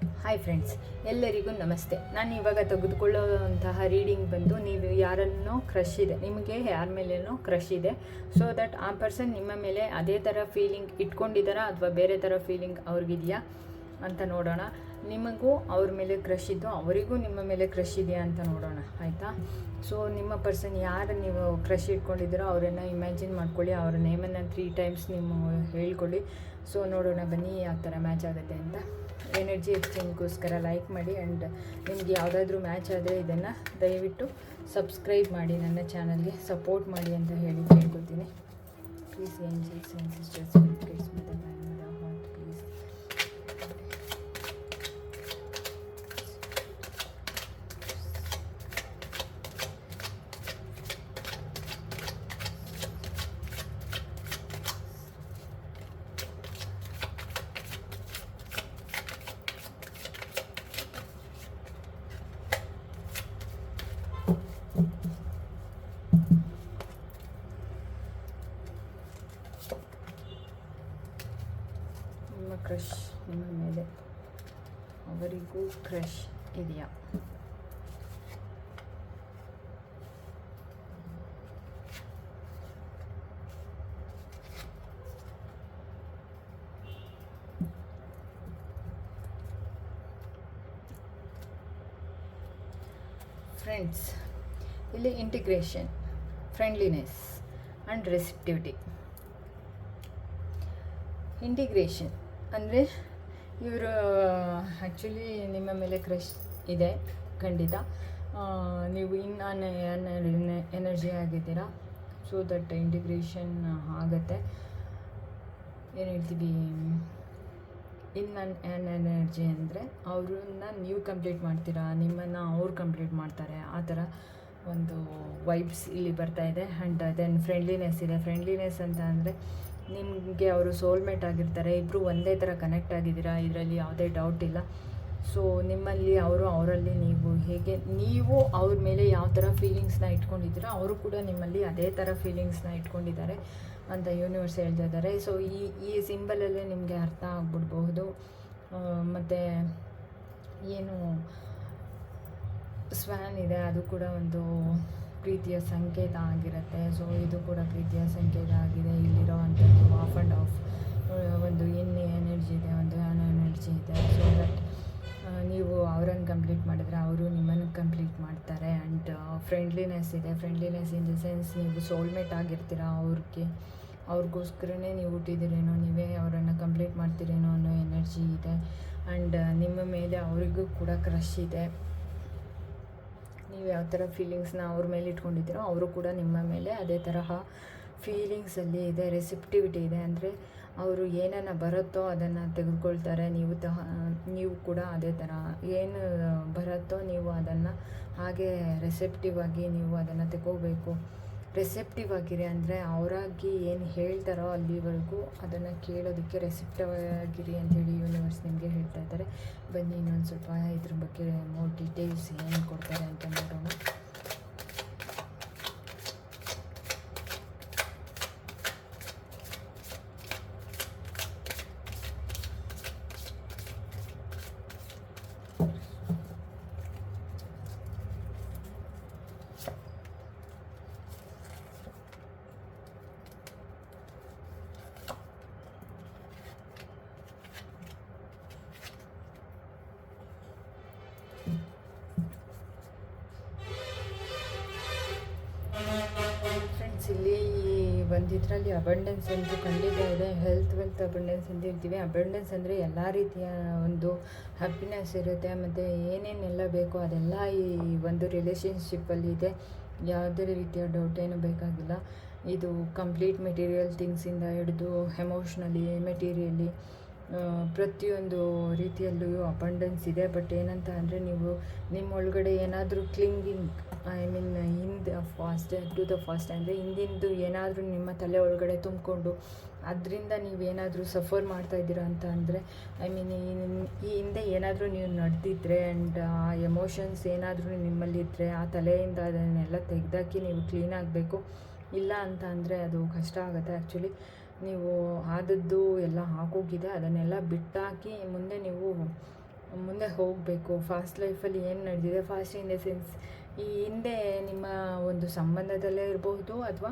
Hi friends ಎಲ್ಲರಿಗೂ ನಮಸ್ತೆ. ನಾನು ಇವಾಗ ತೆಗೆದುಕೊಳ್ಳುವಂತಹ ರೀಡಿಂಗ್ ಬಂದು ನೀವು ಯಾರನ್ನೋ ಕ್ರಶ್ ಇದೆ, ನಿಮಗೆ ಯಾರ ಮೇಲೇನೋ ಕ್ರಶ್ ಇದೆ. ಸೊ ದಟ್ ಆ ಪರ್ಸನ್ ನಿಮ್ಮ ಮೇಲೆ ಅದೇ ಥರ ಫೀಲಿಂಗ್ ಇಟ್ಕೊಂಡಿದ್ದಾರಾ ಅಥವಾ ಬೇರೆ ಥರ ಫೀಲಿಂಗ್ ಅವ್ರಿಗಿದೆಯಾ ಅಂತ ನೋಡೋಣ. ನಿಮಗೂ ಅವ್ರ ಮೇಲೆ ಕ್ರಶ್ ಇದ್ದು ಅವರಿಗೂ ನಿಮ್ಮ ಮೇಲೆ ಕ್ರಶ್ ಇದೆಯಾ ಅಂತ ನೋಡೋಣ, ಆಯಿತಾ? ಸೊ ನಿಮ್ಮ ಪರ್ಸನ್ ಯಾರು ನೀವು ಕ್ರಶ್ ಇಟ್ಕೊಂಡಿದ್ದೀರೋ ಅವರನ್ನು ಇಮ್ಯಾಜಿನ್ ಮಾಡ್ಕೊಳ್ಳಿ, ಅವರ ನೇಮನ್ನು ತ್ರೀ ಟೈಮ್ಸ್ ನಿಮ್ಮ ಹೇಳ್ಕೊಳ್ಳಿ. ಸೊ ನೋಡೋಣ ಬನ್ನಿ ಯಾವ ಥರ ಮ್ಯಾಚ್ ಆಗುತ್ತೆ ಅಂತ. ಎನರ್ಜಿ ಎಕ್ಸ್ಚೇಂಜ್ಗೋಸ್ಕರ ಲೈಕ್ ಮಾಡಿ ಆ್ಯಂಡ್ ನಿಮಗೆ ಯಾವುದಾದ್ರೂ ಮ್ಯಾಚ್ ಆದರೆ ಇದನ್ನು ದಯವಿಟ್ಟು ಸಬ್ಸ್ಕ್ರೈಬ್ ಮಾಡಿ ನನ್ನ ಚಾನಲ್ಗೆ ಸಪೋರ್ಟ್ ಮಾಡಿ ಅಂತ ಹೇಳಿ ಕೇಳ್ಕೊತೀನಿ. Please angels and sisters kids ಮತ್ತು ಹಾರ್ಟ್ ಪ್ಲೀಸ್ ನಿಮ್ಮ ಕ್ರಶ್ ನಿಮ್ಮ ಮೇಲೆ ಅವರಿಗೂ ಕ್ರಶ್ ಇದೆಯಾ ಫ್ರೆಂಡ್ಸ್ ಇಲ್ಲಿ integration friendliness and receptivity integration ಅಂದರೆ ಇವರು ಆ್ಯಕ್ಚುಲಿ ನಿಮ್ಮ ಮೇಲೆ ಕ್ರಶ್ ಇದೆ, ಖಂಡಿತ. ನೀವು ಇನ್ ಅನ್ ಎನರ್ಜಿ ಆಗಿದ್ದೀರಾ? ಸೊ ದಟ್ ಇಂಟಿಗ್ರೇಷನ್ ಆಗುತ್ತೆ. ಏನು ಹೇಳ್ತೀವಿ? ಇನ್ ಅನ್ ಎನರ್ಜಿ ಅಂದರೆ ಅವ್ರನ್ನ ನೀವು ಕಂಪ್ಲೀಟ್ ಮಾಡ್ತೀರಾ? ನಿಮ್ಮನ್ನು ಅವ್ರು ಕಂಪ್ಲೀಟ್ ಮಾಡ್ತಾರೆ, ಆ ಥರ. ಒಂದು ವೈಬ್ಸ್ ಇಲ್ಲಿ ಬರ್ತಾ ಇದೆ ಆ್ಯಂಡ್ ದೆನ್ ಫ್ರೆಂಡ್ಲಿನೆಸ್ ಇದೆ. ಫ್ರೆಂಡ್ಲಿನೆಸ್ ಅಂತ ಅಂದರೆ ನಿಮಗೆ ಅವರು ಸೋಲ್ಮೇಟ್ ಆಗಿರ್ತಾರೆ ಇಬ್ಬರು ಒಂದೇ ಥರ ಕನೆಕ್ಟ್ ಆಗಿದ್ದೀರಾ, ಇದರಲ್ಲಿ ಯಾವುದೇ ಡೌಟ್ ಇಲ್ಲ. ಸೊ ನಿಮ್ಮಲ್ಲಿ ಅವರು ಅವರಲ್ಲಿ ನೀವು ಹೇಗೆ, ನೀವು ಅವ್ರ ಮೇಲೆ ಯಾವ ಥರ ಫೀಲಿಂಗ್ಸ್ನ ಇಟ್ಕೊಂಡಿದ್ದೀರಾ, ಅವರು ಕೂಡ ನಿಮ್ಮಲ್ಲಿ ಅದೇ ಥರ ಫೀಲಿಂಗ್ಸ್ನ ಇಟ್ಕೊಂಡಿದ್ದಾರೆ ಅಂತ ಯೂನಿವರ್ಸ್ ಹೇಳ್ತಾ ಇದ್ದಾರೆ. ಸೊ ಈ ಈ ಸಿಂಬಲಲ್ಲೇ ನಿಮಗೆ ಅರ್ಥ ಆಗ್ಬಿಡ್ಬಹುದು. ಮತ್ತು ಏನು ಸ್ವ್ಯಾನ್ ಇದೆ ಅದು ಕೂಡ ಒಂದು ಪ್ರೀತಿಯ ಸಂಕೇತ ಆಗಿರುತ್ತೆ. ಸೊ ಇದು ಕೂಡ ಪ್ರೀತಿಯ ಸಂಕೇತ ಆಗಿದೆ. ಇಲ್ಲಿರೋ ಅಂಥದ್ದು ಆಫ್ ಆ್ಯಂಡ್ ಆಫ್ ಒಂದು ಇನ್ ಎನರ್ಜಿ ಇದೆ, ಒಂದು ಆನ್ ಎನರ್ಜಿ ಇದೆ. ಸೊ ದಟ್ ನೀವು ಅವರನ್ನು ಕಂಪ್ಲೀಟ್ ಮಾಡಿದ್ರೆ ಅವರು ನಿಮ್ಮನ್ನು ಕಂಪ್ಲೀಟ್ ಮಾಡ್ತಾರೆ. ಆ್ಯಂಡ್ ಫ್ರೆಂಡ್ಲಿನೆಸ್ ಇದೆ. ಫ್ರೆಂಡ್ಲಿನೆಸ್ ಇನ್ ದ ಸೆನ್ಸ್ ನೀವು ಸೋಲ್ಮೇಟ್ ಆಗಿರ್ತೀರ ಅವ್ರಿಗೆ. ಅವ್ರಿಗೋಸ್ಕರನೇ ನೀವು ಹುಟ್ಟಿದ್ದೀರೇನೋ, ನೀವೇ ಅವರನ್ನು ಕಂಪ್ಲೀಟ್ ಮಾಡ್ತೀರೇನೋ ಅನ್ನೋ ಎನರ್ಜಿ ಇದೆ. ಆ್ಯಂಡ್ ನಿಮ್ಮ ಮೇಲೆ ಅವರಿಗೂ ಕೂಡ ಕ್ರಶ್ ಇದೆ. ನೀವು ಯಾವ ಥರ ಫೀಲಿಂಗ್ಸ್ನ ಅವ್ರ ಮೇಲೆ ಇಟ್ಕೊಂಡಿದ್ದೀರೋ ಅವರು ಕೂಡ ನಿಮ್ಮ ಮೇಲೆ ಅದೇ ತರಹ ಫೀಲಿಂಗ್ಸಲ್ಲಿ ಇದೆ ರೆಸಿಪ್ಟಿವಿಟಿ ಇದೆ. ಅಂದರೆ ಅವರು ಏನನ್ನು ಬರುತ್ತೋ ಅದನ್ನು ತೆಗೆದುಕೊಳ್ತಾರೆ. ನೀವು ತಹ, ನೀವು ಕೂಡ ಅದೇ ಥರ ಏನು ಬರುತ್ತೋ ನೀವು ಅದನ್ನು ಹಾಗೆ ರೆಸೆಪ್ಟಿವ್ ಆಗಿ ನೀವು ಅದನ್ನು ತಗೋಬೇಕು. ರೆಸೆಪ್ಟಿವ್ ಆಗಿರಿ ಅಂದರೆ ಅವರಾಗಿ ಏನು ಹೇಳ್ತಾರೋ ಅಲ್ಲಿವರೆಗೂ ಅದನ್ನು ಕೇಳೋದಕ್ಕೆ ರೆಸೆಪ್ಟಿವ್ ಆಗಿರಿ ಅಂತೇಳಿ ಯೂನಿವರ್ಸ್ ನಿಮಗೆ ಹೇಳ್ತಾ ಇದ್ದಾರೆ. ಬನ್ನಿ ಇನ್ನೊಂದು ಸ್ವಲ್ಪ ಇದ್ರ ಬಗ್ಗೆ ಮೋರ್ ಡೀಟೇಲ್ಸ್ ಏನು ಕೊಡ್ತಾರೆ ಅಂತ ನೋಡೋಣ. ಒಂದು ಇದರಲ್ಲಿ ಅಬಂಡೆನ್ಸ್ ಅಂತೂ ಖಂಡಿತ ಇದೆ. ಹೆಲ್ತ್ ವೆಲ್ತ್ ಅಬಂಡೆನ್ಸ್ ಅಂತ ಇರ್ತೀವಿ ಅಬಂಡೆನ್ಸ್ ಅಂದರೆ ಎಲ್ಲ ರೀತಿಯ ಒಂದು ಹ್ಯಾಪಿನೆಸ್ ಇರುತ್ತೆ. ಮತ್ತು ಏನೇನೆಲ್ಲ ಬೇಕೋ ಅದೆಲ್ಲ ಈ ಒಂದು ರಿಲೇಷನ್ಶಿಪ್ಪಲ್ಲಿ ಇದೆ. ಯಾವುದೇ ರೀತಿಯ ಡೌಟ್ ಏನು ಬೇಕಾಗಿಲ್ಲ. ಇದು ಕಂಪ್ಲೀಟ್ ಮೆಟೀರಿಯಲ್ ಥಿಂಗ್ಸಿಂದ ಹಿಡಿದು ಎಮೋಷ್ನಲಿ ಮೆಟೀರಿಯಲಿ ಪ್ರತಿಯೊಂದು ರೀತಿಯಲ್ಲೂ ಅಬಂಡೆನ್ಸ್ ಇದೆ. ಬಟ್ ಏನಂತ ಅಂದರೆ ನೀವು ನಿಮ್ಮ ಒಳಗಡೆ ಏನಾದರೂ ಕ್ಲಿಂಗಿಂಗ್ ಐ ಮೀನ್ ಹಿಂದೆ ಫಾಸ್ಟ್ ಟು ದ ಫಾಸ್ಟ್ ಅಂದರೆ ಹಿಂದಿಂದು ಏನಾದರೂ ನಿಮ್ಮ ತಲೆ ಒಳಗಡೆ ತುಂಬಿಕೊಂಡು ಅದರಿಂದ ನೀವೇನಾದರೂ ಸಫರ್ ಮಾಡ್ತಾ ಇದ್ದೀರಾ ಅಂತ ಅಂದರೆ ಐ ಮೀನ್ ಈ ಹಿಂದೆ ಏನಾದರೂ ನೀವು ನಡೆದಿದ್ರೆ ಆ್ಯಂಡ್ ಆ ಎಮೋಷನ್ಸ್ ಏನಾದರೂ ನಿಮ್ಮಲ್ಲಿದ್ದರೆ ಆ ತಲೆಯಿಂದ ಅದನ್ನೆಲ್ಲ ತೆಗೆದಾಕಿ ನೀವು ಕ್ಲೀನ್ ಆಗಬೇಕು. ಇಲ್ಲ ಅಂತ ಅಂದರೆ ಅದು ಕಷ್ಟ ಆಗುತ್ತೆ ಆ್ಯಕ್ಚುಲಿ ನೀವು ಆದದ್ದು ಎಲ್ಲ ಆಗೋಗಿದೆ ಅದನ್ನೆಲ್ಲ ಬಿಟ್ಟಾಕಿ ಮುಂದೆ ನೀವು ಮುಂದೆ ಹೋಗಬೇಕು. ಫಾಸ್ಟ್ ಲೈಫಲ್ಲಿ ಏನು ನಡೆದಿದೆ? ಫಾಸ್ಟ್ ಇನ್ ದ ಸೆನ್ಸ್ ಈ ಹಿಂದೆ ನಿಮ್ಮ ಒಂದು ಸಂಬಂಧದಲ್ಲೇ ಇರಬಹುದು ಅಥವಾ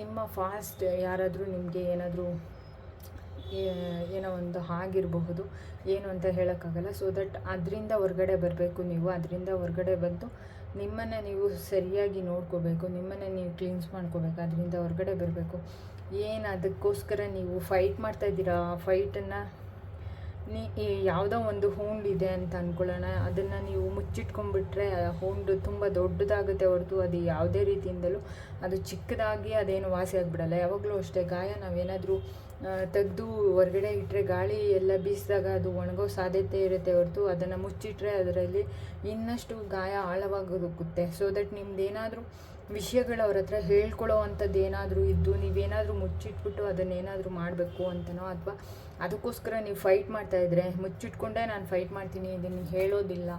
ನಿಮ್ಮ ಫಾಸ್ಟ್ ಯಾರಾದರೂ ನಿಮಗೆ ಏನಾದರೂ ಏನೋ ಒಂದು ಆಗಿರಬಹುದು, ಏನು ಅಂತ ಹೇಳೋಕ್ಕಾಗಲ್ಲ. ಸೊ ದಟ್ ಅದರಿಂದ ಹೊರಗಡೆ ಬರಬೇಕು ನೀವು. ಅದರಿಂದ ಹೊರಗಡೆ ಬಂದು ನಿಮ್ಮನ್ನು ನೀವು ಸರಿಯಾಗಿ ನೋಡ್ಕೋಬೇಕು, ನಿಮ್ಮನ್ನು ನೀವು ಕ್ಲೀನ್ಸ್ ಮಾಡ್ಕೋಬೇಕು, ಅದರಿಂದ ಹೊರಗಡೆ ಬರಬೇಕು. ಏನು ಅದಕ್ಕೋಸ್ಕರ ನೀವು ಫೈಟ್ ಮಾಡ್ತಾಯಿದ್ದೀರಾ ಆ ಫೈಟನ್ನು ನೀ ಯಾವುದೋ ಒಂದು ಇದೆ ಅಂತ ಅಂದ್ಕೊಳ್ಳೋಣ ಅದನ್ನು ನೀವು ಮುಚ್ಚಿಟ್ಕೊಂಡ್ಬಿಟ್ರೆ ಹೂಂಡು ತುಂಬ ದೊಡ್ಡದಾಗುತ್ತೆ ಹೊರತು. ಅದು ಯಾವುದೇ ರೀತಿಯಿಂದಲೂ ಅದು ಚಿಕ್ಕದಾಗಿ ಅದೇನು ವಾಸಿ ಆಗಿಬಿಡಲ್ಲ. ಯಾವಾಗಲೂ ಅಷ್ಟೇ. ಗಾಯ ನಾವೇನಾದರೂ ತೆಗೆದು ಹೊರಗಡೆ ಇಟ್ಟರೆ ಗಾಳಿ ಎಲ್ಲ ಬೀಸಿದಾಗ ಅದು ಒಣಗೋ ಸಾಧ್ಯತೆ ಇರುತ್ತೆ ಹೊರತು, ಅದನ್ನು ಮುಚ್ಚಿಟ್ರೆ ಅದರಲ್ಲಿ ಇನ್ನಷ್ಟು ಗಾಯ ಆಳವಾಗುತ್ತೆ ಸೊ ದಟ್ ನಿಮ್ದು ಏನಾದರೂ ವಿಷಯಗಳು ಅವ್ರ ಹತ್ರ ಹೇಳ್ಕೊಳ್ಳೋ ಅಂಥದ್ದು ಏನಾದರೂ ಇದ್ದು, ನೀವೇನಾದರೂ ಮುಚ್ಚಿಟ್ಬಿಟ್ಟು ಅದನ್ನೇನಾದರೂ ಮಾಡಬೇಕು ಅಂತನೋ, ಅಥವಾ ಅದಕ್ಕೋಸ್ಕರ ನೀವು ಫೈಟ್ ಮಾಡ್ತಾ ಇದ್ರೆ, ಮುಚ್ಚಿಟ್ಕೊಂಡೇ ನಾನು ಫೈಟ್ ಮಾಡ್ತೀನಿ ಇದನ್ನು ಹೇಳೋದಿಲ್ಲ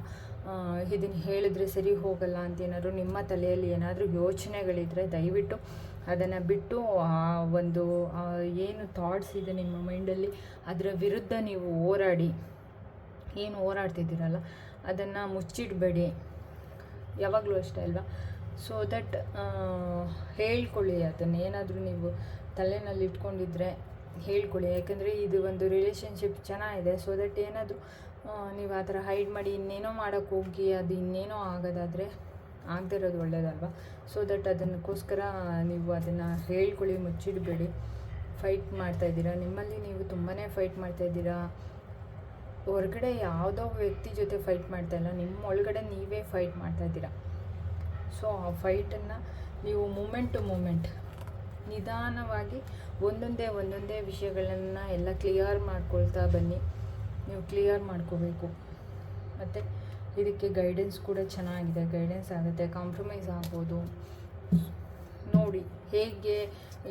ಇದನ್ನು ಹೇಳಿದ್ರೆ ಸರಿ ಹೋಗಲ್ಲ ಅಂತ ಏನಾದರೂ ನಿಮ್ಮ ತಲೆಯಲ್ಲಿ ಏನಾದರೂ ಯೋಚನೆಗಳಿದ್ದರೆ ದಯವಿಟ್ಟು ಅದನ್ನು ಬಿಟ್ಟು ಆ ಒಂದು ಏನು ಥಾಟ್ಸ್ ಇದೆ ನಿಮ್ಮ ಮೈಂಡಲ್ಲಿ ಅದರ ವಿರುದ್ಧ ನೀವು ಹೋರಾಡಿ. ಏನು ಹೋರಾಡ್ತಿದ್ದೀರಲ್ಲ, ಅದನ್ನು ಮುಚ್ಚಿಡಬೇಡಿ. ಯಾವಾಗಲೂ ಅಷ್ಟೇ ಅಲ್ವಾ? ಸೊ ದಟ್ ಹೇಳ್ಕೊಳ್ಳಿ ಅದನ್ನು. ಏನಾದರೂ ನೀವು ತಲೆನಲ್ಲಿ ಇಟ್ಕೊಂಡಿದ್ರೆ ಹೇಳ್ಕೊಳ್ಳಿ. ಯಾಕಂದರೆ ಇದು ಒಂದು ರಿಲೇಷನ್ಶಿಪ್ ಚೆನ್ನಾಗಿದೆ. ಸೊ ದಟ್ ಏನಾದರೂ ನೀವು ಆ ಥರ ಹೈಡ್ ಮಾಡಿ ಇನ್ನೇನೋ ಮಾಡೋಕ್ಕೆ ಹೋಗಿ, ಅದು ಇನ್ನೇನೋ ಆಗೋದಾದರೆ ಆಗದೇ ಇರೋದು ಒಳ್ಳೇದಲ್ವ? ಸೊ ದಟ್ ಅದನ್ನಕ್ಕೋಸ್ಕರ ನೀವು ಅದನ್ನು ಹೇಳ್ಕೊಳ್ಳಿ, ಮುಚ್ಚಿಡಬೇಡಿ. ಫೈಟ್ ಮಾಡ್ತಾಯಿದ್ದೀರಾ ನಿಮ್ಮಲ್ಲಿ ನೀವು ತುಂಬಾ ಫೈಟ್ ಮಾಡ್ತಾಯಿದ್ದೀರಾ ಹೊರಗಡೆ ಯಾವುದೋ ವ್ಯಕ್ತಿ ಜೊತೆ ಫೈಟ್ ಮಾಡ್ತಾಯಿಲ್ಲ ನಿಮ್ಮ ಒಳಗಡೆ ನೀವೇ ಫೈಟ್ ಮಾಡ್ತಾ ಇದ್ದೀರಾ? ಸೊ ಆ ಫೈಟನ್ನು ನೀವು ಮೂಮೆಂಟ್ ಟು ಮೂಮೆಂಟ್ ನಿಧಾನವಾಗಿ ಒಂದೊಂದೇ ಒಂದೊಂದೇ ವಿಷಯಗಳನ್ನು ಎಲ್ಲ ಕ್ಲಿಯರ್ ಮಾಡ್ಕೊಳ್ತಾ ಬನ್ನಿ. ನೀವು ಕ್ಲಿಯರ್ ಮಾಡ್ಕೋಬೇಕು. ಮತ್ತು ಇದಕ್ಕೆ ಗೈಡೆನ್ಸ್ ಕೂಡ ಚೆನ್ನಾಗಿದೆ. ಗೈಡೆನ್ಸ್ ಆಗುತ್ತೆ ಕಾಂಪ್ರಮೈಸ್ ಆಗ್ಬೋದು. ನೋಡಿ, ಹೇಗೆ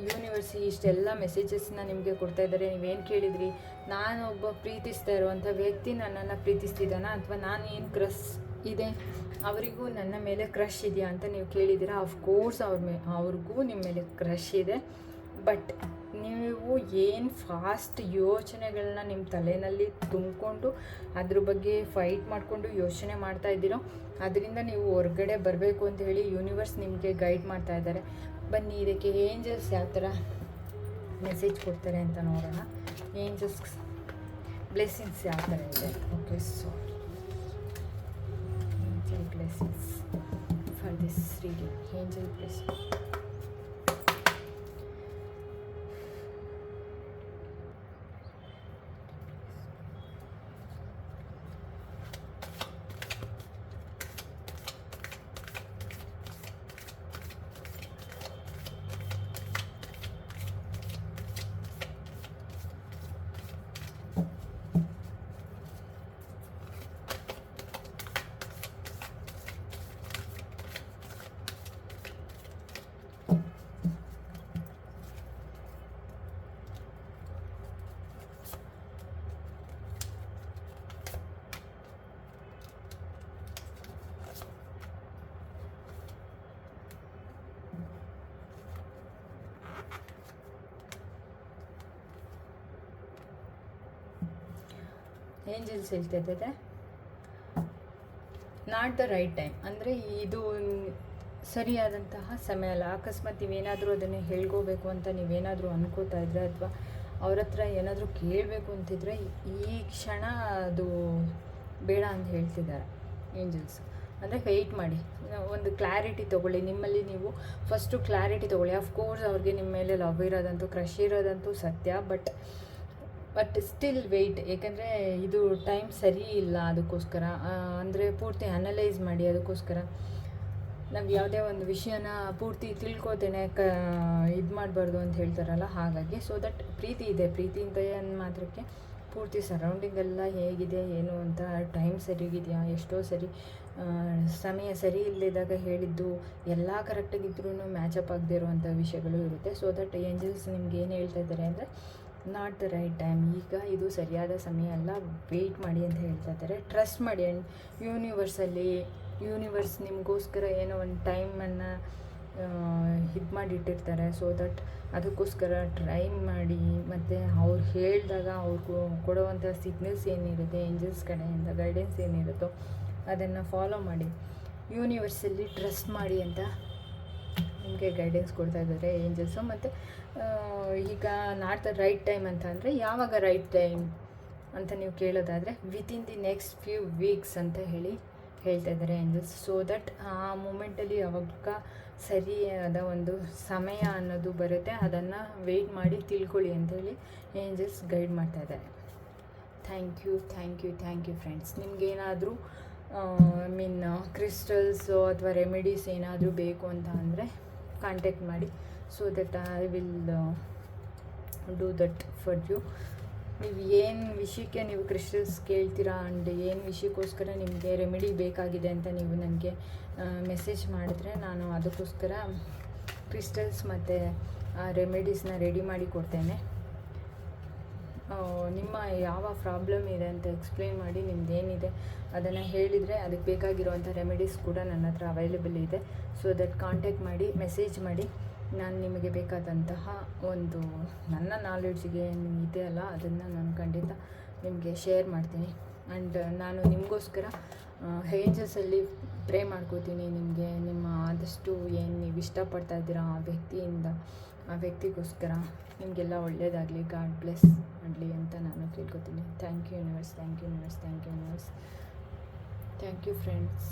ಯೂನಿವರ್ಸಿ ಇಷ್ಟೆಲ್ಲ ಮೆಸೇಜಸ್ನ ನಿಮಗೆ ಕೊಡ್ತಾ ಇದ್ದಾರೆ ನೀವೇನು ಕೇಳಿದ್ರಿ? ನಾನು ಒಬ್ಬ ಪ್ರೀತಿಸ್ತಾ ಇರುವಂಥ ವ್ಯಕ್ತಿ ನನ್ನನ್ನು ಪ್ರೀತಿಸ್ತಿದ್ದಾನ? ಅಥವಾ ನಾನು ಏನು ಕ್ರಸ್ ಇದೆ? ಅವರಿಗೂ ನನ್ನ ಮೇಲೆ ಕ್ರಶ್ ಇದೆಯಾ ಅಂತ ನೀವು ಕೇಳಿದ್ದೀರಾ? ಅಫ್ಕೋರ್ಸ್ ಅವ್ರ ಮೇ ಅವ್ರಿಗೂ ನಿಮ್ಮ ಮೇಲೆ ಕ್ರಶ್ ಇದೆ. ಬಟ್ ನೀವು ಏನು ಫಾಸ್ಟ್ ಯೋಚನೆಗಳನ್ನ ನಿಮ್ಮ ತಲೆಯಲ್ಲಿ ತುಂಬಿಕೊಂಡು ಅದ್ರ ಬಗ್ಗೆ ಫೈಟ್ ಮಾಡಿಕೊಂಡು ಯೋಚನೆ ಮಾಡ್ತಾ ಇದ್ದೀರೋ, ಅದರಿಂದ ನೀವು ಹೊರಗಡೆ ಬರಬೇಕು ಅಂತ ಹೇಳಿ ಯೂನಿವರ್ಸ್ ನಿಮಗೆ ಗೈಡ್ ಮಾಡ್ತಾ ಇದ್ದಾರೆ. ಬನ್ನಿ, ಇದಕ್ಕೆ ಏಂಜಲ್ಸ್ ಯಾವ ಥರ ಮೆಸೇಜ್ ಕೊಡ್ತಾರೆ ಅಂತ ನೋಡೋಣ. ಏಂಜಲ್ಸ್ ಬ್ಲೆಸ್ಸಿಂಗ್ಸ್ ಯಾವ ಥರ ಇದೆ? Okay so angel blessings for this reading angel blessing angels ಹೇಳ್ತಾ ನಾಟ್ ದ ರೈಟ್ ಟೈಮ್ ಅಂದರೆ ಇದು ಸರಿಯಾದಂತಹ ಸಮಯ ಅಲ್ಲ. ಅಕಸ್ಮಾತ್ ನೀವೇನಾದರೂ ಅದನ್ನು ಹೇಳ್ಕೋಬೇಕು ಅಂತ ನೀವೇನಾದರೂ ಅನ್ಕೋತಾ ಇದ್ರೆ ಅಥವಾ ಅವ್ರ ಹತ್ರ ಏನಾದರೂ ಕೇಳಬೇಕು ಅಂತಿದ್ರೆ ಈ ಕ್ಷಣ ಅದು ಬೇಡ ಅಂತ ಹೇಳ್ತಿದ್ದಾರೆ ಏಂಜಲ್ಸ್. ಅಂದರೆ ವೆಯ್ಟ್ ಮಾಡಿ. ಒಂದು ಕ್ಲಾರಿಟಿ ತೊಗೊಳ್ಳಿ. ನಿಮ್ಮಲ್ಲಿ ನೀವು ಫಸ್ಟು ಕ್ಲಾರಿಟಿ ತೊಗೊಳ್ಳಿ. ಅಫ್ಕೋರ್ಸ್ ಅವ್ರಿಗೆ ನಿಮ್ಮ ಮೇಲೆ ಲವ್ ಇರೋದಂತೂ ಕ್ರಶ್ ಇರೋದಂತೂ ಸತ್ಯ ಬಟ್ ಬಟ್ ಸ್ಟಿಲ್ ವೆಯ್ಟ್ ಏಕೆಂದರೆ ಇದು ಟೈಮ್ ಸರಿ ಇಲ್ಲ ಅದಕ್ಕೋಸ್ಕರ. ಅಂದರೆ ಪೂರ್ತಿ ಅನಲೈಸ್ ಮಾಡಿ ಅದಕ್ಕೋಸ್ಕರ. ನಾವು ಯಾವುದೇ ಒಂದು ವಿಷಯನ ಪೂರ್ತಿ ತಿಳ್ಕೊತೇನೆ ಕ, ಇದು ಮಾಡಬಾರ್ದು ಅಂತ ಹೇಳ್ತಾರಲ್ಲ ಹಾಗಾಗಿ. ಸೊ ದಟ್ ಪ್ರೀತಿ ಇದೆ. ಪ್ರೀತಿಯಿಂದ ಏನು ಮಾತ್ರಕ್ಕೆ? ಪೂರ್ತಿ ಸರೌಂಡಿಂಗ್ ಎಲ್ಲ ಹೇಗಿದೆ, ಏನು ಅಂತ ಟೈಮ್ ಸರಿಗಿದೆಯಾ ಎಷ್ಟೋ ಸರಿ ಸಮಯ ಸರಿ ಇಲ್ಲದಾಗ ಹೇಳಿದ್ದು, ಎಲ್ಲ ಕರೆಕ್ಟಾಗಿದ್ರೂ ಮ್ಯಾಚಪ್ ಆಗದೇ ಇರುವಂಥ ವಿಷಯಗಳು ಇರುತ್ತೆ. ಸೊ ದಟ್ ಏಂಜಲ್ಸ್ ನಿಮ್ಗೆ ಏನು ಹೇಳ್ತಾ ಇದ್ದಾರೆ ಅಂದರೆ ನಾಟ್ ದ ರೈಟ್ ಟೈಮ್ ಈಗ ಇದು ಸರಿಯಾದ ಸಮಯ ಅಲ್ಲ. ವೆಯ್ಟ್ ಮಾಡಿ ಅಂತ ಹೇಳ್ತಾ ಇದ್ದಾರೆ. ಟ್ರಸ್ಟ್ ಮಾಡಿ. ಆ್ಯಂಡ್ ಯೂನಿವರ್ಸಲ್ಲಿ ಯೂನಿವರ್ಸ್ ನಿಮಗೋಸ್ಕರ ಏನೋ ಒಂದು ಟೈಮನ್ನು ಇದು ಮಾಡಿಟ್ಟಿರ್ತಾರೆ ಸೊ ದಟ್ ಅದಕ್ಕೋಸ್ಕರ ಟ್ರೈ ಮಾಡಿ. ಮತ್ತು ಅವ್ರು ಹೇಳಿದಾಗ ಅವ್ರಿಗೂ ಕೊಡುವಂಥ ಸಿಗ್ನಲ್ಸ್ ಏನಿರುತ್ತೆ ಏಂಜಲ್ಸ್ ಕಡೆಯಿಂದ ಗೈಡೆನ್ಸ್ ಏನಿರುತ್ತೋ ಅದನ್ನು ಫಾಲೋ ಮಾಡಿ. ಯೂನಿವರ್ಸಲ್ಲಿ ಟ್ರಸ್ಟ್ ಮಾಡಿ ಅಂತ ನಿಮಗೆ ಗೈಡೆನ್ಸ್ ಕೊಡ್ತಾ ಇದ್ದಾರೆ ಏಂಜಲ್ಸು ಮತ್ತು ಈಗ ನಾಟ್ ದ ರೈಟ್ ಟೈಮ್ ಅಂತ ಅಂದರೆ ಯಾವಾಗ ರೈಟ್ ಟೈಮ್ ಅಂತ ನೀವು ಕೇಳೋದಾದರೆ within the next few weeks ಅಂತ ಹೇಳಿ ಹೇಳ್ತಾ ಇದ್ದಾರೆ ಏಂಜಲ್ಸ್ ಸೊ ದಟ್ ಆ ಮೂಮೆಂಟಲ್ಲಿ ಯಾವಾಗ ಸರಿಯಾದ ಒಂದು ಸಮಯ ಅನ್ನೋದು ಬರುತ್ತೆ, ಅದನ್ನು ವೆಯ್ಟ್ ಮಾಡಿ ತಿಳ್ಕೊಳ್ಳಿ ಅಂತೇಳಿ ಏಂಜಲ್ಸ್ ಗೈಡ್ ಮಾಡ್ತಾ ಇದ್ದಾರೆ. Thank you thank you thank you friends ನಿಮಗೇನಾದರೂ ಐ ಮೀನ್ ಕ್ರಿಸ್ಟಲ್ಸು ಅಥವಾ ರೆಮಿಡೀಸ್ ಏನಾದರೂ ಬೇಕು ಅಂತ ಅಂದರೆ ಕಾಂಟ್ಯಾಕ್ಟ್ ಮಾಡಿ so that I will do that for you ನೀವು ಏನು ವಿಷಯಕ್ಕೆ ನೀವು ಕ್ರಿಸ್ಟಲ್ಸ್ ಕೇಳ್ತೀರಾ ಆ್ಯಂಡ್ ಏನು ವಿಷಯಕ್ಕೋಸ್ಕರ ನಿಮಗೆ ರೆಮಿಡಿ ಬೇಕಾಗಿದೆ ಅಂತ ನೀವು ನನಗೆ ಮೆಸೇಜ್ ಮಾಡಿದ್ರೆ ನಾನು ಅದಕ್ಕೋಸ್ಕರ ಕ್ರಿಸ್ಟಲ್ಸ್ ಮತ್ತು ರೆಮಿಡೀಸ್ನ ರೆಡಿ ಮಾಡಿ ಕೊಡ್ತೇನೆ. ನಿಮ್ಮ ಯಾವ ಪ್ರಾಬ್ಲಮ್ ಇದೆ ಅಂತ ಎಕ್ಸ್ಪ್ಲೇನ್ ಮಾಡಿ ನಿಮ್ದು ಏನಿದೆ ಅದನ್ನು ಹೇಳಿದರೆ ಅದಕ್ಕೆ ಬೇಕಾಗಿರುವಂಥ ರೆಮಿಡೀಸ್ ಕೂಡ ನನ್ನ ಹತ್ರ ಅವೈಲೇಬಲ್ ಇದೆ. ಸೊ ದಟ್ ಕಾಂಟ್ಯಾಕ್ಟ್ ಮಾಡಿ ಮೆಸೇಜ್ ಮಾಡಿ. ನಾನು ನಿಮಗೆ ಬೇಕಾದಂತಹ ಒಂದು ನನ್ನ ನಾಲೆಡ್ಜ್ಗೆ ಏನು ಇದೆ ಅಲ್ಲ, ಅದನ್ನು ನಾನು ಖಂಡಿತ ನಿಮಗೆ ಶೇರ್ ಮಾಡ್ತೀನಿ. ಆ್ಯಂಡ್ ನಾನು ನಿಮಗೋಸ್ಕರ ಹೇಂಜಸಲ್ಲಿ ಪ್ರೇ ಮಾಡ್ಕೋತೀನಿ. ನಿಮಗೆ ನಿಮ್ಮ ಆದಷ್ಟು ಏನು ನೀವು ಇಷ್ಟಪಡ್ತಾ ಇದ್ದೀರಾ ಆ ವ್ಯಕ್ತಿಯಿಂದ, ಆ ವ್ಯಕ್ತಿಗೋಸ್ಕರ. ನಿಮಗೆಲ್ಲ ಒಳ್ಳೆಯದಾಗಲಿ ಗಾಡ್ ಬ್ಲೆಸ್ ಮಾಡಲಿ ಅಂತ ನಾನು ಕೇಳ್ಕೊತೀನಿ thank you universe thank you universe thank you universe thank you friends